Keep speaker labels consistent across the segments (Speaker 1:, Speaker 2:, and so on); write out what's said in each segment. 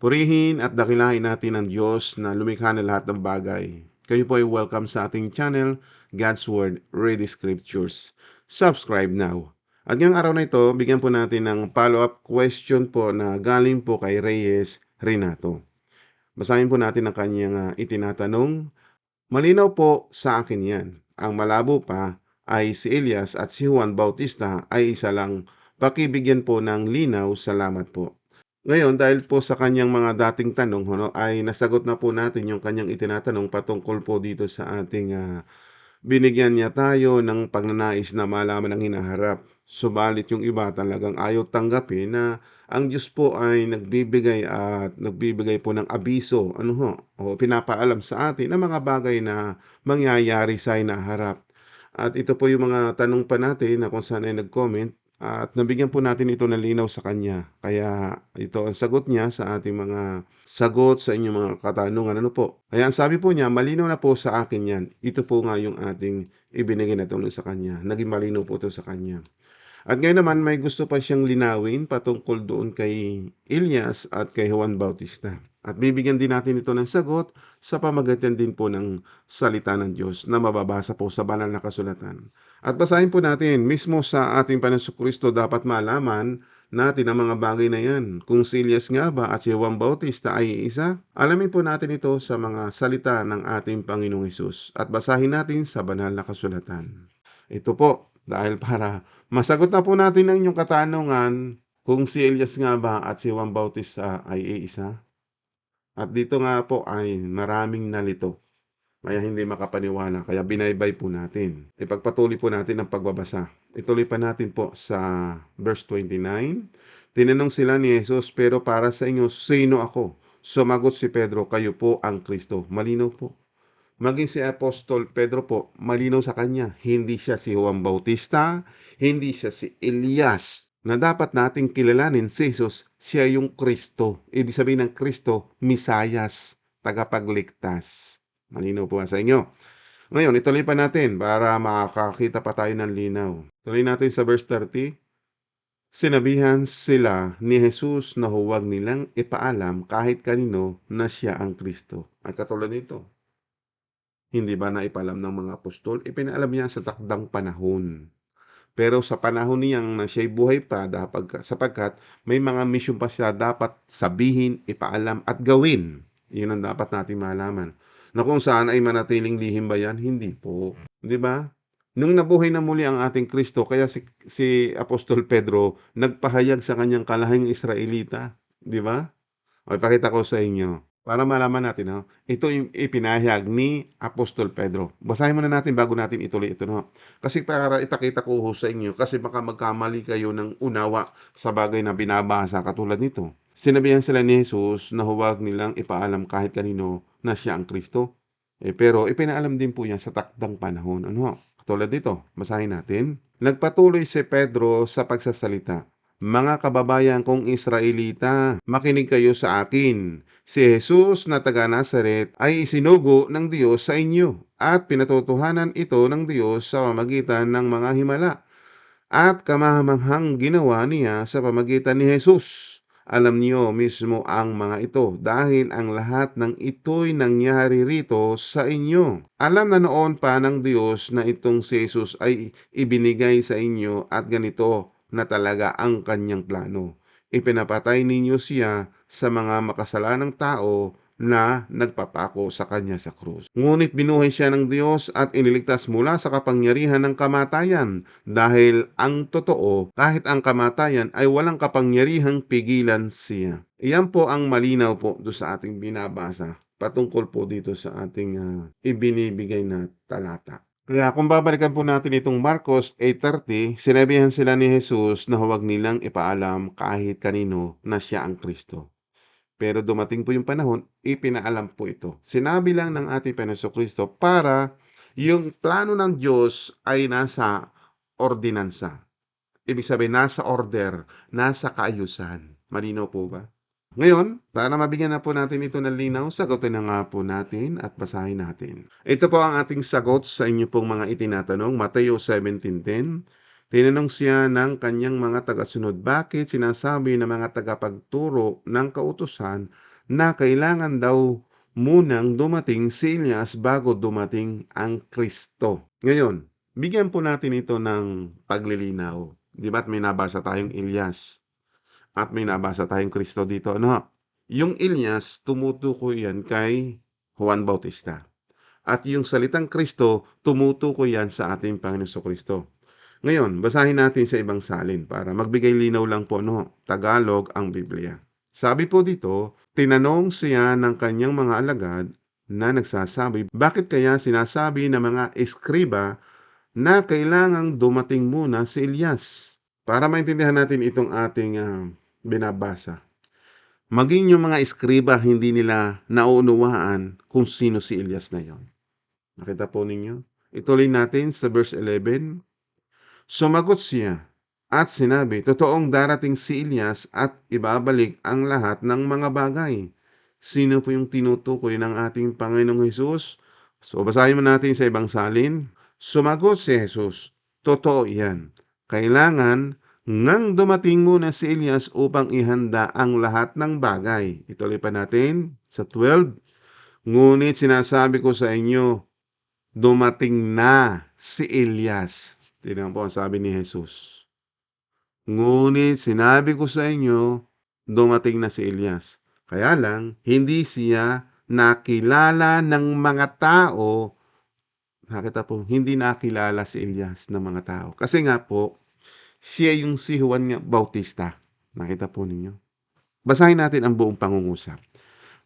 Speaker 1: Purihin at dakilahin natin ang Diyos na lumikha ng lahat ng bagay. Kayo po ay welcome sa ating channel, God's Word, Read the Scriptures. Subscribe now. At ngayong araw na ito, bigyan po natin ng follow-up question po na galing po kay Reyes Renato. Basahin po natin ang kanyang ah, itinatanong. Malinaw po sa akin yan. Ang malabo pa ay si Elias at si Juan Bautista ay isa lang. Pakibigyan po ng linaw. Salamat po. Ngayon, dahil po sa kanyang mga dating tanong, ano, ay nasagot na po natin yung kanyang itinatanong patungkol po dito sa ating ah, binigyan niya tayo ng pagnanais na malaman ang hinaharap. Subalit yung iba talagang ayaw tanggapin na ang Diyos po ay nagbibigay at nagbibigay po ng abiso, ano ho, o pinapaalam sa atin ng mga bagay na mangyayari sa hinaharap. At ito po yung mga tanong pa natin na kung saan ay nag-comment at nabigyan po natin ito ng linaw sa kanya. Kaya ito ang sagot niya sa ating mga sagot sa inyong mga katanungan. Ano po? Kaya ang sabi po niya, malinaw na po sa akin yan. Ito po nga yung ating ibinigay na tulong sa kanya. Naging malinaw po ito sa kanya. At ngayon naman may gusto pa siyang linawin patungkol doon kay Elias at kay Juan Bautista. At bibigyan din natin ito ng sagot sa pamamagitan din po ng salita ng Diyos na mababasa po sa banal na kasulatan. At basahin po natin, mismo sa ating Kristo dapat malaman natin ang mga bagay na yan. Kung si Elias nga ba at si Juan Bautista ay isa, alamin po natin ito sa mga salita ng ating Panginoong Hesus. At basahin natin sa banal na kasulatan. Ito po, dahil para masagot na po natin ang inyong katanungan kung si Elias nga ba at si Juan Bautista ay iisa. At dito nga po ay maraming nalito. Kaya hindi makapaniwala. Kaya binaybay po natin. Ipagpatuloy po natin ang pagbabasa. Ituloy pa natin po sa verse 29. Tinanong sila ni Jesus, pero para sa inyo, sino ako? Sumagot si Pedro, kayo po ang Kristo. Malinaw po. Maging si Apostol Pedro po, malinaw sa kanya. Hindi siya si Juan Bautista, hindi siya si Elias, na dapat nating kilalanin si Jesus, siya yung Kristo. Ibig sabihin ng Kristo, Misayas, tagapagligtas. Malinaw po sa inyo? Ngayon, ituloy pa natin para makakakita pa tayo ng linaw. Tuloy natin sa verse 30. Sinabihan sila ni Jesus na huwag nilang ipaalam kahit kanino na siya ang Kristo. Ang katulad nito, hindi ba na ipalam ng mga apostol? Ipinaalam niya sa takdang panahon. Pero sa panahon niyang na siya'y buhay pa dapat, sapagkat may mga mission pa siya dapat sabihin, ipaalam at gawin. Yun ang dapat natin malaman. Na kung saan ay manatiling lihim ba yan? Hindi po. Di ba? Nung nabuhay na muli ang ating Kristo, kaya si, si Apostol Pedro nagpahayag sa kanyang kalahing Israelita. Di ba? O, ipakita ko sa inyo. Para malaman natin, no? ito yung ipinahayag ni Apostol Pedro. Basahin muna natin bago natin ituloy ito. No? Kasi para ipakita ko ho sa inyo, kasi baka magkamali kayo ng unawa sa bagay na binabasa katulad nito. Sinabihan sila ni Jesus na huwag nilang ipaalam kahit kanino na siya ang Kristo. Eh, pero ipinaalam din po niya sa takdang panahon. Ano? Katulad nito, basahin natin. Nagpatuloy si Pedro sa pagsasalita. Mga kababayan kong Israelita, makinig kayo sa akin. Si Jesus na taga Nazaret ay isinugo ng Diyos sa inyo at pinatotohanan ito ng Diyos sa pamagitan ng mga himala at kamahamanghang ginawa niya sa pamagitan ni Jesus. Alam niyo mismo ang mga ito dahil ang lahat ng ito'y nangyari rito sa inyo. Alam na noon pa ng Diyos na itong si Jesus ay ibinigay sa inyo at ganito na talaga ang kanyang plano. Ipinapatay ninyo siya sa mga makasalanang tao na nagpapako sa kanya sa krus. Ngunit binuhay siya ng Diyos at iniligtas mula sa kapangyarihan ng kamatayan dahil ang totoo, kahit ang kamatayan ay walang kapangyarihang pigilan siya. Iyan po ang malinaw po do sa ating binabasa patungkol po dito sa ating uh, ibinibigay na talata. Kaya kung babalikan po natin itong Marcos 8.30, sinabihan sila ni Jesus na huwag nilang ipaalam kahit kanino na siya ang Kristo. Pero dumating po yung panahon, ipinaalam po ito. Sinabi lang ng ating Panginoon Kristo para yung plano ng Diyos ay nasa ordinansa. Ibig sabihin, nasa order, nasa kaayusan. Malinaw po ba? Ngayon, para mabigyan na po natin ito ng linaw, sagutin na nga po natin at basahin natin. Ito po ang ating sagot sa inyo pong mga itinatanong. Mateo 17.10 Tinanong siya ng kanyang mga tagasunod, bakit sinasabi ng mga tagapagturo ng kautusan na kailangan daw munang dumating si Elias bago dumating ang Kristo. Ngayon, bigyan po natin ito ng paglilinaw. Di ba? At may nabasa tayong Elias. At may nabasa tayong Kristo dito. Ano? Yung Elias, tumutukoy yan kay Juan Bautista. At yung salitang Kristo, tumutukoy yan sa ating Panginoon Kristo. Ngayon, basahin natin sa ibang salin para magbigay linaw lang po no, Tagalog ang Biblia. Sabi po dito, tinanong siya ng kanyang mga alagad na nagsasabi, bakit kaya sinasabi ng mga eskriba na kailangang dumating muna si Elias? Para maintindihan natin itong ating ah, binabasa. Maging yung mga eskriba hindi nila nauunawaan kung sino si Elias na yon. Nakita po ninyo? Ituloy natin sa verse 11. Sumagot siya at sinabi, Totoong darating si Elias at ibabalik ang lahat ng mga bagay. Sino po yung tinutukoy ng ating Panginoong Hesus? So basahin mo natin sa ibang salin. Sumagot si Jesus, Totoo yan. Kailangan ngang dumating muna si Elias upang ihanda ang lahat ng bagay. Ituloy pa natin sa 12. Ngunit sinasabi ko sa inyo, dumating na si Elias. Tingnan po ang sabi ni Jesus. Ngunit sinabi ko sa inyo, dumating na si Elias. Kaya lang, hindi siya nakilala ng mga tao. Nakita po, hindi nakilala si Elias ng mga tao. Kasi nga po, siya yung si Juan Bautista. Nakita po ninyo. Basahin natin ang buong pangungusap.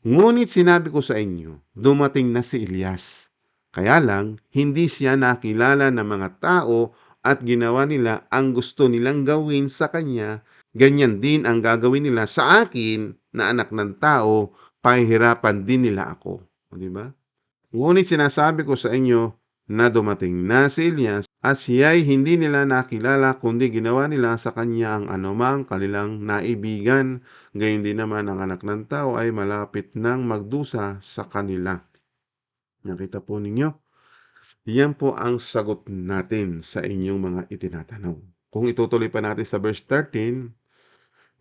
Speaker 1: Ngunit sinabi ko sa inyo, dumating na si Elias. Kaya lang, hindi siya nakilala ng mga tao at ginawa nila ang gusto nilang gawin sa kanya, ganyan din ang gagawin nila sa akin na anak ng tao, pahihirapan din nila ako. O, di ba? Ngunit sinasabi ko sa inyo na dumating na si Elias at siya'y hindi nila nakilala kundi ginawa nila sa kanya ang anumang kanilang naibigan. Gayon din naman ang anak ng tao ay malapit nang magdusa sa kanila. Nakita po ninyo? Yan po ang sagot natin sa inyong mga itinatanong. Kung itutuloy pa natin sa verse 13,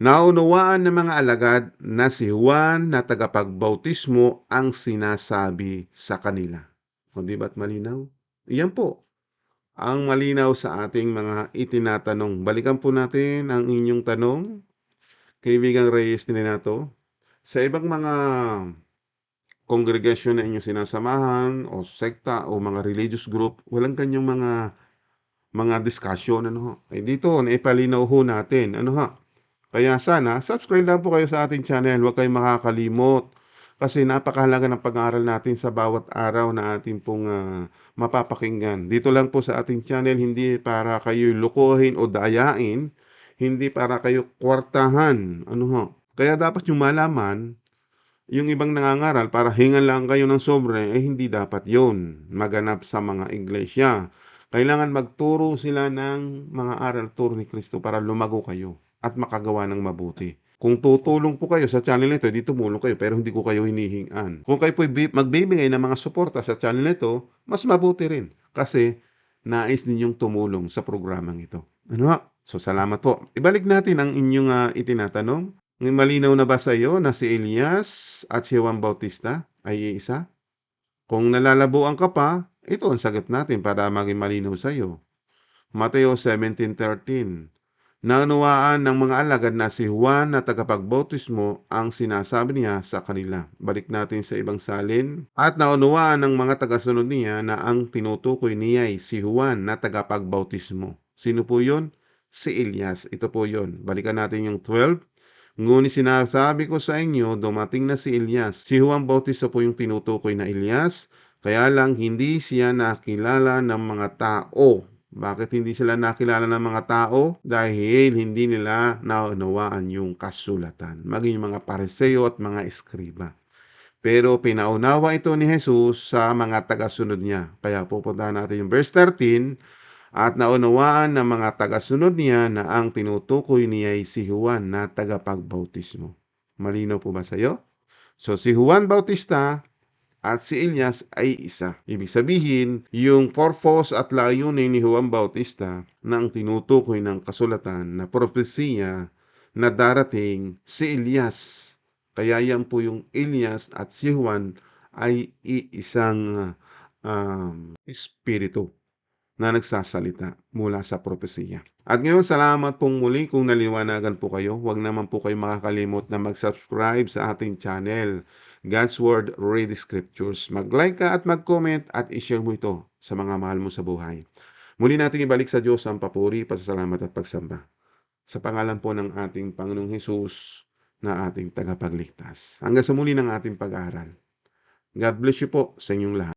Speaker 1: Naunawaan ng mga alagad na si Juan na tagapagbautismo ang sinasabi sa kanila. O di ba't malinaw? Iyan po ang malinaw sa ating mga itinatanong. Balikan po natin ang inyong tanong, kaibigang Reyes Tinato. Sa ibang mga kongregasyon na inyong sinasamahan o sekta o mga religious group, walang kanyang mga mga discussion ano ho. Ay dito naipalinaw ho natin ano ha. Kaya sana subscribe lang po kayo sa ating channel, huwag kayong makakalimot kasi napakahalaga ng pag-aaral natin sa bawat araw na ating pong ah, mapapakinggan. Dito lang po sa ating channel, hindi para kayo lukuhin o dayain, hindi para kayo kwartahan. Ano ho? Kaya dapat yung malaman, yung ibang nangangaral para hingan lang kayo ng sobre, eh hindi dapat yon maganap sa mga iglesia. Kailangan magturo sila ng mga aral turo ni Kristo para lumago kayo at makagawa ng mabuti. Kung tutulong po kayo sa channel nito, di tumulong kayo pero hindi ko kayo hinihingan. Kung kayo po magbibigay ng mga suporta sa channel nito, mas mabuti rin kasi nais ninyong tumulong sa programang ito. Ano ha? So salamat po. Ibalik natin ang inyong uh, itinatanong. Malinaw na ba sa iyo na si Elias at si Juan Bautista ay iisa? Kung nalalabuan ka pa, ito ang sagot natin para maging malinaw sa iyo. Mateo 17.13 Naunawaan ng mga alagad na si Juan na tagapagbautismo ang sinasabi niya sa kanila. Balik natin sa ibang salin. At naunawaan ng mga tagasunod niya na ang tinutukoy niya ay si Juan na tagapagbautismo. Sino po yon? Si Elias. Ito po yon. Balikan natin yung 12. Ngunit sinasabi ko sa inyo, dumating na si Elias. Si Juan Bautista po yung tinutukoy na Elias. Kaya lang hindi siya nakilala ng mga tao bakit hindi sila nakilala ng mga tao? Dahil hindi nila naunawaan yung kasulatan. Maging yung mga pareseo at mga eskriba. Pero pinaunawa ito ni Jesus sa mga tagasunod niya. Kaya pupuntahan natin yung verse 13. At naunawaan ng mga tagasunod niya na ang tinutukoy niya ay si Juan na tagapagbautismo. Malinaw po ba sa iyo? So si Juan Bautista at si Elias ay isa. Ibig sabihin, yung purpose at layunin ni Juan Bautista na ang tinutukoy ng kasulatan na propesiya na darating si Elias Kaya yan po yung Elias at si Juan ay iisang um, espiritu na nagsasalita mula sa propesiya. At ngayon, salamat pong muli kung naliwanagan po kayo. Huwag naman po kayo makakalimot na mag-subscribe sa ating channel, God's Word Read Scriptures. Mag-like ka at mag-comment at i-share mo ito sa mga mahal mo sa buhay. Muli natin ibalik sa Diyos ang papuri, pasasalamat at pagsamba. Sa pangalan po ng ating Panginoong Hesus na ating tagapagligtas. Hanggang sa muli ng ating pag-aaral. God bless you po sa inyong lahat.